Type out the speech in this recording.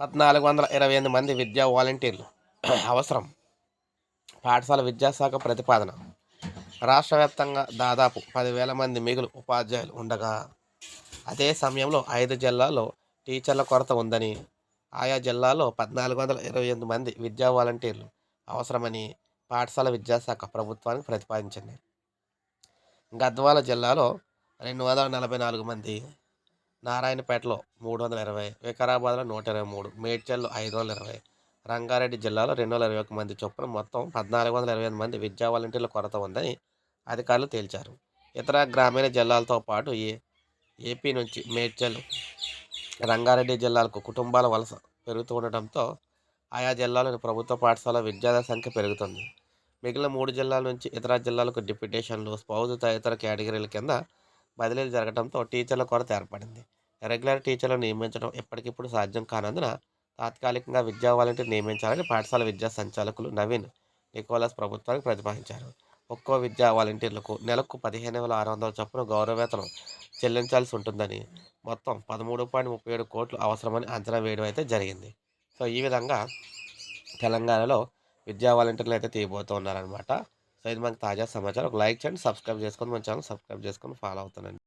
పద్నాలుగు వందల ఇరవై ఎనిమిది మంది విద్యా వాలంటీర్లు. అవసరం. పాఠశాల విద్యాశాఖ ప్రతిపాదన. రాష్ట్ర వ్యాప్తంగా దాదాపు పదివేల మంది మిగులు ఉపాధ్యాయులు ఉండగా అదే సమయంలో ఐదు జిల్లాల్లో టీచర్ల కొరత ఉందని ఆయా జిల్లాలో పద్నాలుగు వందల ఇరవై ఎనిమిది మంది విద్యా వాలంటీర్లు అవసరమని పాఠశాల విద్యాశాఖ ప్రభుత్వానికి ప్రతిపాదించింది. గద్వాల జిల్లాలో రెండు వందల నలభై నాలుగు మంది నారాయణపేటలో మూడు వందల ఇరవై వికారాబాద్లో నూట ఇరవై మూడు మేడ్చల్లో ఐదు వందల ఇరవై రంగారెడ్డి జిల్లాలో రెండు వందల ఇరవై ఒక మంది చొప్పున మొత్తం పద్నాలుగు వందల ఇరవై ఎనిమిది మంది విద్యా వాలంటీర్ల కొరత ఉందని అధికారులు తేల్చారు. ఇతర గ్రామీణ జిల్లాలతో పాటు ఏ ఏపీ నుంచి మేడ్చల్ రంగారెడ్డి జిల్లాలకు కుటుంబాల వలస పెరుగుతూ ఉండటంతో ఆయా జిల్లాలోని ప్రభుత్వ పాఠశాల విద్యార్థుల సంఖ్య పెరుగుతుంది. మిగిలిన మూడు జిల్లాల నుంచి ఇతర జిల్లాలకు డిప్యూటేషన్లు స్పౌజ్ తదితర కేటగిరీల కింద బదిలీలు జరగడంతో టీచర్ల కొరత ఏర్పడింది. రెగ్యులర్ టీచర్లను నియమించడం ఎప్పటికిప్పుడు సాధ్యం కానందున తాత్కాలికంగా విద్యా వాలంటీర్ నియమించాలని పాఠశాల విద్యా సంచాలకులు నవీన్ నికోలస్ ప్రభుత్వానికి ప్రతిపాదించారు. ఒక్కో విద్యా వాలంటీర్లకు నెలకు పదిహేను వేల ఆరు వందల చొప్పున గౌరవవేతనం చెల్లించాల్సి ఉంటుందని మొత్తం పదమూడు పాయింట్ ముప్పై ఏడు కోట్లు అవసరమని అంచనా వేయడం అయితే జరిగింది. సో ఈ విధంగా తెలంగాణలో విద్యా వాలంటీర్లు అయితే తీయబోతున్నారనమాట సో ఇది మనకి తాజా సమాచారం. ఒక లైక్ చేయండి సబ్స్క్రైబ్ చేసుకొని మన ఛానల్ సబ్స్క్రైబ్ చేసుకొని ఫాలో అవుతానండి.